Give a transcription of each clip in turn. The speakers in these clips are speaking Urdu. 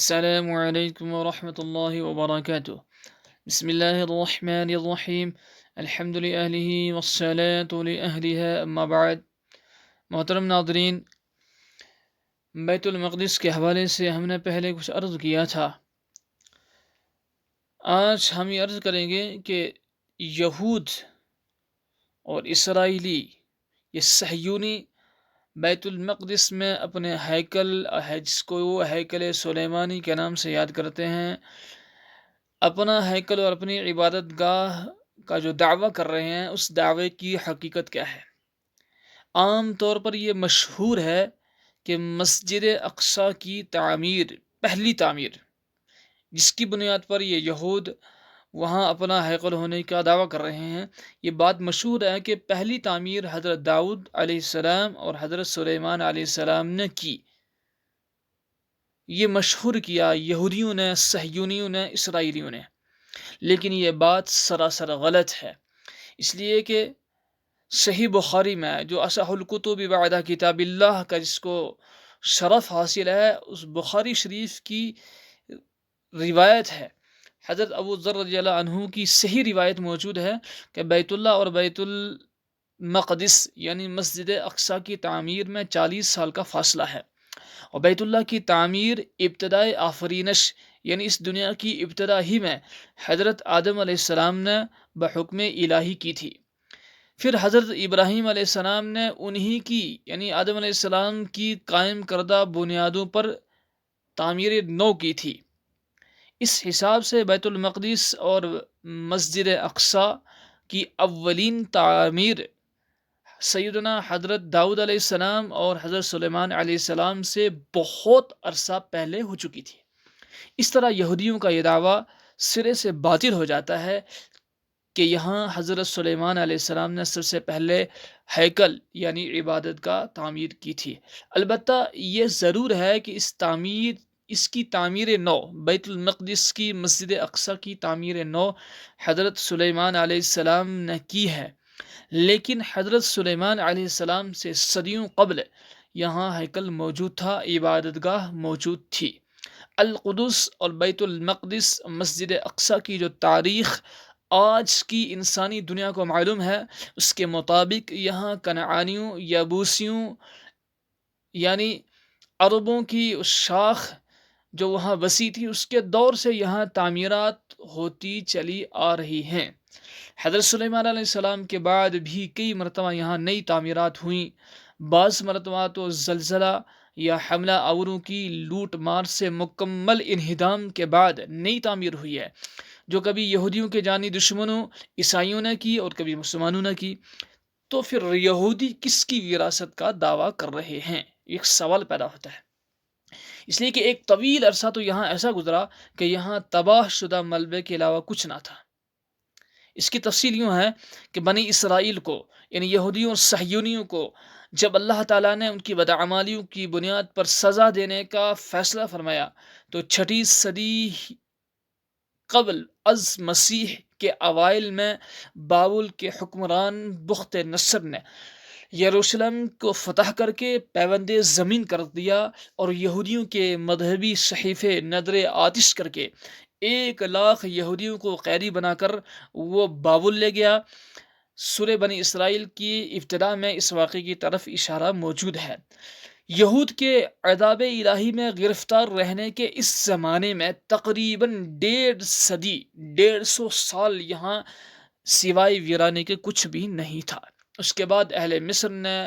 السلام علیکم ورحمۃ اللہ وبرکاتہ بسم اللہ الرحمن الرحیم الحمد للہ وسلۃ أما بعد محترم ناظرین بیت المقدس کے حوالے سے ہم نے پہلے کچھ عرض کیا تھا۔ آج ہم یہ عرض کریں گے کہ یہود اور اسرائیلی یہ سہیونی بیت المقدس میں اپنے ہیکل جس کو وہ ہیکل سلیمانی کے نام سے یاد کرتے ہیں، اپنا ہیکل اور اپنی عبادت گاہ کا جو دعویٰ کر رہے ہیں، اس دعوے کی حقیقت کیا ہے؟ عام طور پر یہ مشہور ہے کہ مسجد اقصا کی تعمیر، پہلی تعمیر، جس کی بنیاد پر یہ یہود وہاں اپنا حیقل ہونے کا دعویٰ کر رہے ہیں۔ یہ بات مشہور ہے کہ پہلی تعمیر حضرت داؤد علیہ السلام اور حضرت سلیمان علیہ السلام نے کی۔ یہ مشہور کیا یہودیوں نے سہیونیوں نے، اسرائیلیوں نے۔ لیکن یہ بات سراسر غلط ہے۔ اس لیے کہ صحیح بخاری میں جو اصح القتب بعدہ کتاب اللہ کا جس کو شرف حاصل ہے، اس بخاری شریف کی روایت ہے۔ حضرت ابو ذر رضی اللہ عنہ کی صحیح روایت موجود ہے کہ بیت اللہ اور بیت المقدس یعنی مسجد اقصا کی تعمیر میں چالیس سال کا فاصلہ ہے۔ اور بیت اللہ کی تعمیر ابتدائی آفرینش یعنی اس دنیا کی ابتدا ہی میں حضرت آدم علیہ السلام نے بحکم الہی کی تھی۔ پھر حضرت ابراہیم علیہ السلام نے انہی کی یعنی آدم علیہ السلام کی قائم کردہ بنیادوں پر تعمیر نو کی تھی۔ اس حساب سے بیت المقدس اور مسجد اقصا کی اولین تعمیر سیدنا حضرت داؤد علیہ السلام اور حضرت سلیمان علیہ السلام سے بہت عرصہ پہلے ہو چکی تھی۔ اس طرح یہودیوں کا یہ دعویٰ سرے سے باطل ہو جاتا ہے کہ یہاں حضرت سلیمان علیہ السلام نے سب سے پہلے ہیکل یعنی عبادت کا تعمیر کی تھی۔ البتہ یہ ضرور ہے کہ اس تعمیر اس کی تعمیر نو، بیت المقدس کی مسجد اقصی کی تعمیر نو حضرت سلیمان علیہ السلام نے کی ہے۔ لیکن حضرت سلیمان علیہ السلام سے صدیوں قبل یہاں ہیکل موجود تھا عبادت گاہ موجود تھی۔ القدس اور بیت المقدس مسجد اقصی کی جو تاریخ آج کی انسانی دنیا کو معلوم ہے، اس کے مطابق یہاں کنعانیوں یا بوسیوں یعنی عربوں کی شاخ جو وہاں وسیع تھی، اس کے دور سے یہاں تعمیرات ہوتی چلی آ رہی ہیں۔ حضرت سلیمان علیہ السلام کے بعد بھی کئی مرتبہ یہاں نئی تعمیرات ہوئیں۔ بعض مرتبہ تو زلزلہ یا حملہ آوروں کی لوٹ مار سے مکمل انہدام کے بعد نئی تعمیر ہوئی ہے، جو کبھی یہودیوں کے جانی دشمنوں، عیسائیوں نے کی اور کبھی مسلمانوں نے کی۔ تو پھر یہودی کس کی وراثت کا دعویٰ کر رہے ہیں؟ ایک سوال پیدا ہوتا ہے۔ اس لیے کہ ایک طویل عرصہ تو یہاں ایسا گزرا کہ یہاں تباہ شدہ ملبے کے علاوہ کچھ نہ تھا۔ اس کی تفصیل یوں ہے کہ بنی اسرائیل کو یعنی یہودیوں اور سہیونیوں کو، جب اللہ تعالیٰ نے ان کی بدعمالیوں کی بنیاد پر سزا دینے کا فیصلہ فرمایا، تو چھٹی صدی قبل از مسیح کے اوائل میں باول کے حکمران بخت نصر نے یروشلم کو فتح کر کے پیوند زمین کر دیا اور یہودیوں کے مذہبی صحیفے ندر آتش کر کے ایک لاکھ یہودیوں کو قیدی بنا کر وہ بابل لے گیا۔ سر بنی اسرائیل کی ابتدا میں اس واقعے کی طرف اشارہ موجود ہے۔ یہود کے عذاب الہی میں گرفتار رہنے کے اس زمانے میں تقریباً ڈیڑھ صدی، ڈیڑھ سو سال یہاں سوائے ویرانے کے کچھ بھی نہیں تھا۔ اس کے بعد اہل مصر نے،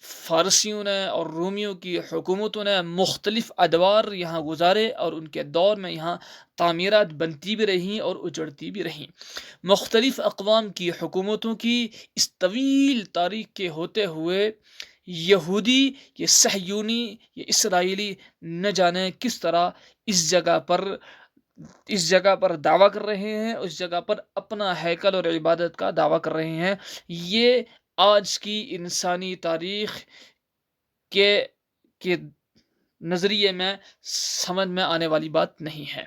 فارسیوں نے اور رومیوں کی حکومتوں نے مختلف ادوار یہاں گزارے اور ان کے دور میں یہاں تعمیرات بنتی بھی رہیں اور اجڑتی بھی رہیں۔ مختلف اقوام کی حکومتوں کی اس طویل تاریخ کے ہوتے ہوئے یہودی، یہ سہیونی یہ اسرائیلی نہ جانے کس طرح اس جگہ پر، اس جگہ پر دعویٰ کر رہے ہیں، اس جگہ پر اپنا ہیکل اور عبادت کا دعویٰ کر رہے ہیں۔ یہ آج کی انسانی تاریخ کے کے نظریے میں سمجھ میں آنے والی بات نہیں ہے۔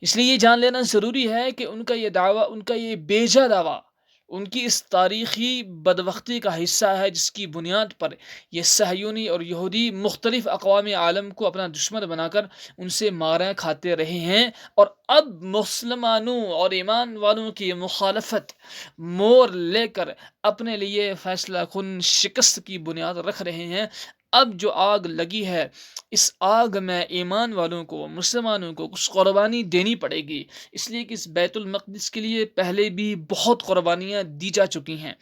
اس لیے یہ جان لینا ضروری ہے کہ ان کا یہ دعویٰ، ان کا یہ بیجا دعویٰ ان کی اس تاریخی بدوختی کا حصہ ہے جس کی بنیاد پر یہ سہیونی اور یہودی مختلف اقوام عالم کو اپنا دشمن بنا کر ان سے ماریں کھاتے رہے ہیں اور اب مسلمانوں اور ایمان والوں کی مخالفت مور لے کر اپنے لیے فیصلہ کن شکست کی بنیاد رکھ رہے ہیں۔ اب جو آگ لگی ہے، اس آگ میں ایمان والوں کو، مسلمانوں کو کچھ قربانی دینی پڑے گی۔ اس لیے کہ اس بیت المقدس کے لیے پہلے بھی بہت قربانیاں دی جا چکی ہیں۔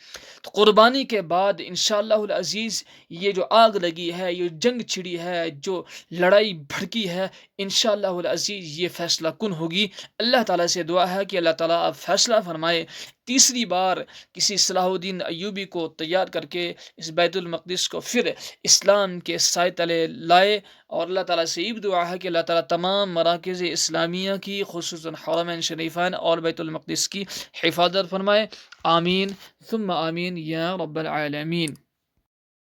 تو قربانی کے بعد انشاءاللہ العزیز یہ جو آگ لگی ہے، یہ جنگ چھڑی ہے، جو لڑائی بھڑکی ہے انشاءاللہ العزیز یہ فیصلہ کن ہوگی؟ اللہ تعالیٰ سے دعا ہے کہ اللہ تعالیٰ اب فیصلہ فرمائے۔ تیسری بار کسی صلاح الدین ایوبی کو تیار کر کے اس بیت المقدس کو پھر اسلام کے سائے تلے لائے اور اللہ تعالیٰ سے عید دعا ہے کہ اللہ تعالیٰ تمام مراکز اسلامیہ کی، خصوصاً حرمین شریفین اور بیت المقدس کی حفاظت فرمائے۔ آمین۔ ثم آمین۔ یا رب العالمین۔